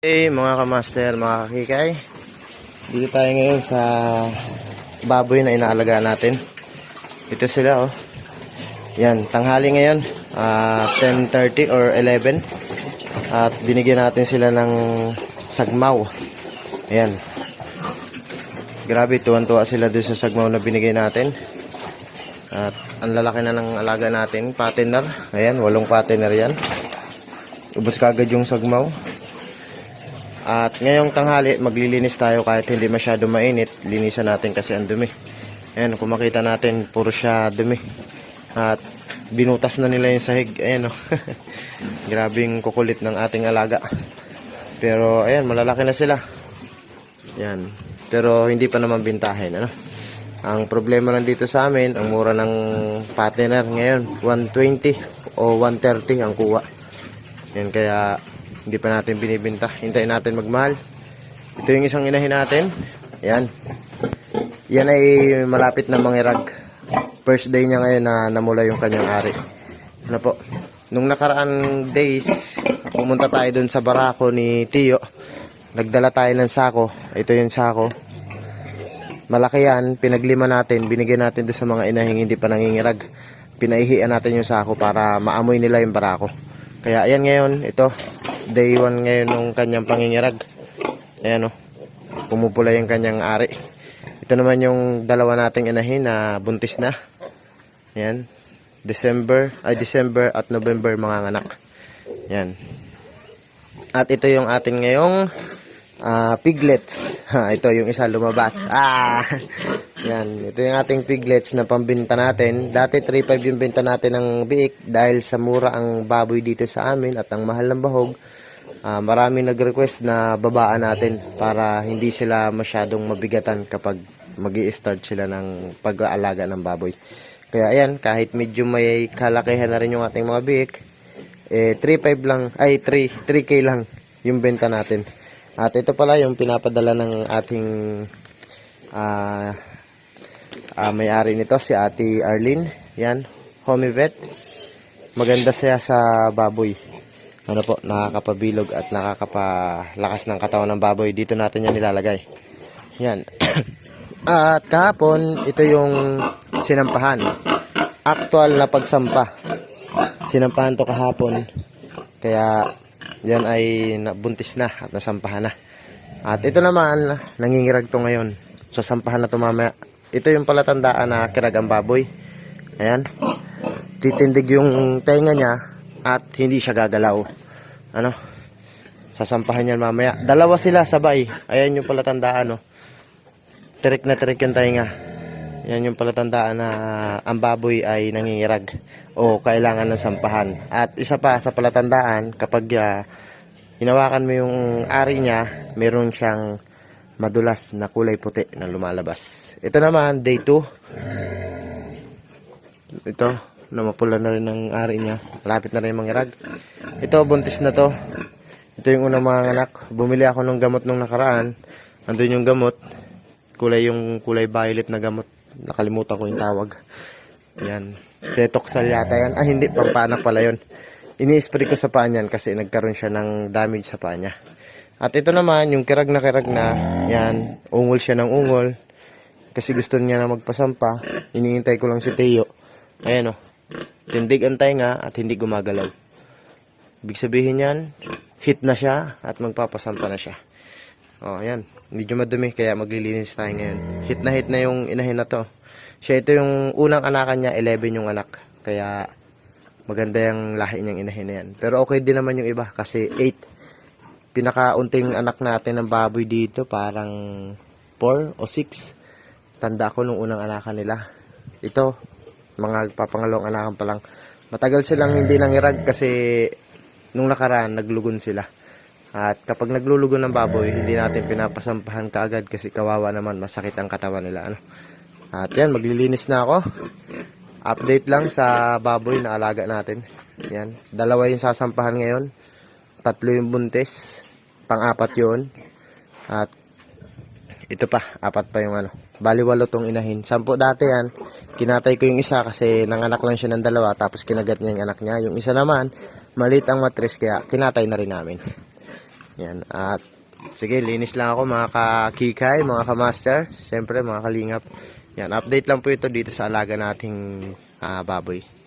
Hey mga kamaster, mga kakikay. Dito tayo ngayon sa baboy na inaalagaan natin. Ito sila oh. Yan, tanghali ngayon ah 10.30 or 11 At binigyan natin sila ng sagmaw. Ayan. Grabe, tuwan-tuwa sila doon sa sagmaw na binigay natin. At ang lalaki na ng alaga natin, patiner Ayan, walong patiner yan. Ubus kagad yung sagmaw at ngayong tanghali, maglilinis tayo kahit hindi masyado mainit. Linisan natin kasi ang dumi. Ayan, kung makita natin, puro siya dumi. At binutas na nila yung sahig. Ayan, oh. Grabing kukulit ng ating alaga. Pero, ayan, malalaki na sila. Ayan. Pero, hindi pa naman bintahin, ano. Ang problema lang dito sa amin, ang mura ng partner ngayon, 120 o 130 ang kuha. Yan kaya hindi pa natin binibenta. Hintayin natin magmahal. Ito yung isang inahin natin. Yan. Yan ay malapit na mangirag. First day niya ngayon na namula yung kanyang ari. Ano po? Nung nakaraan days, pumunta tayo dun sa barako ni Tio. Nagdala tayo ng sako. Ito yung sako. Malaki yan. Pinaglima natin. Binigyan natin doon sa mga inahing hindi pa nangingirag. Pinaihian natin yung sako para maamoy nila yung barako. Kaya ayan ngayon, ito, day 1 ngayon ng kanyang pangingirag. Ayan o, pumupula yung kanyang ari. Ito naman yung dalawa nating inahin na buntis na. Ayan, December, ay December at November mga anak. Ayan. At ito yung atin ngayong ah, piglets. Ito yung isa lumabas. Ah! Yan, ito yung ating piglets na pambinta natin. Dati 3.5 yung benta natin ng biik dahil sa mura ang baboy dito sa amin at ang mahal ng bahog. Ah, marami nag-request na babaan natin para hindi sila masyadong mabigatan kapag mag start sila ng pag-aalaga ng baboy. Kaya ayan, kahit medyo may kalakihan na rin yung ating mga biik, eh 3.5 lang, ay 3, 3K lang yung benta natin. At ito pala yung pinapadala ng ating ah ah, may-ari nito si Ate Arlene. Yan, homie vet. Maganda siya sa baboy. Ano po, nakakapabilog at nakakapalakas ng katawan ng baboy. Dito natin yan nilalagay. Yan. at kahapon, ito yung sinampahan. Actual na pagsampa. Sinampahan to kahapon. Kaya, yan ay nabuntis na at nasampahan na. At ito naman, nangingirag to ngayon. Sasampahan na to mamaya. Ito yung palatandaan na kirag ang baboy. Ayan. Titindig yung tenga niya at hindi siya gagalaw. Ano? Sasampahan yan mamaya. Dalawa sila sabay. Ayan yung palatandaan, no. Tirik na tirik yung tenga. Yan yung palatandaan na ang baboy ay nangingirag o kailangan ng sampahan. At isa pa sa palatandaan, kapag ah, hinawakan mo yung ari niya, meron siyang madulas na kulay puti na lumalabas. Ito naman, day 2. Ito, na mapula na rin ang ari niya. Malapit na rin mangirag. Ito, buntis na to. Ito yung unang mga anak. Bumili ako ng gamot nung nakaraan. Andun yung gamot. Kulay yung kulay violet na gamot. Nakalimutan ko yung tawag. Yan. Detoxal yata yan. Ah, hindi. Pampanak pala yun. Ini-spray ko sa paa niyan kasi nagkaroon siya ng damage sa paa niya. At ito naman, yung kirag na kirag na, yan, ungol siya ng ungol. Kasi gusto niya na magpasampa. Iniintay ko lang si Teo. Ayan o. Tindig ang nga at hindi gumagalaw. Ibig sabihin yan, hit na siya at magpapasampa na siya. O, ayan. Medyo madumi kaya maglilinis tayo ngayon. Hit na hit na yung inahin na to. Siya ito yung unang anakan niya, 11 yung anak. Kaya maganda yung lahi niyang inahin na yan. Pero okay din naman yung iba kasi 8 pinakaunting anak natin ng baboy dito parang 4 o 6 tanda ko nung unang anakan nila. Ito mga papangalawang anakan pa lang. Matagal silang hindi nangirag kasi nung nakaraan naglugon sila. At kapag naglulugon ng baboy hindi natin pinapasampahan kaagad kasi kawawa naman masakit ang katawan nila ano. At yan maglilinis na ako. Update lang sa baboy na alaga natin. Yan dalawa yung sasampahan ngayon tatlo yung buntis, pang-apat yun. At ito pa, apat pa yung ano. Bali walo tong inahin. Sampo dati yan, kinatay ko yung isa kasi nanganak lang siya ng dalawa tapos kinagat niya yung anak niya. Yung isa naman, maliit ang matris kaya kinatay na rin namin. Yan. At sige, linis lang ako mga kakikay, mga kamaster. Siyempre mga kalingap. Yan, update lang po ito dito sa alaga nating ah, baboy.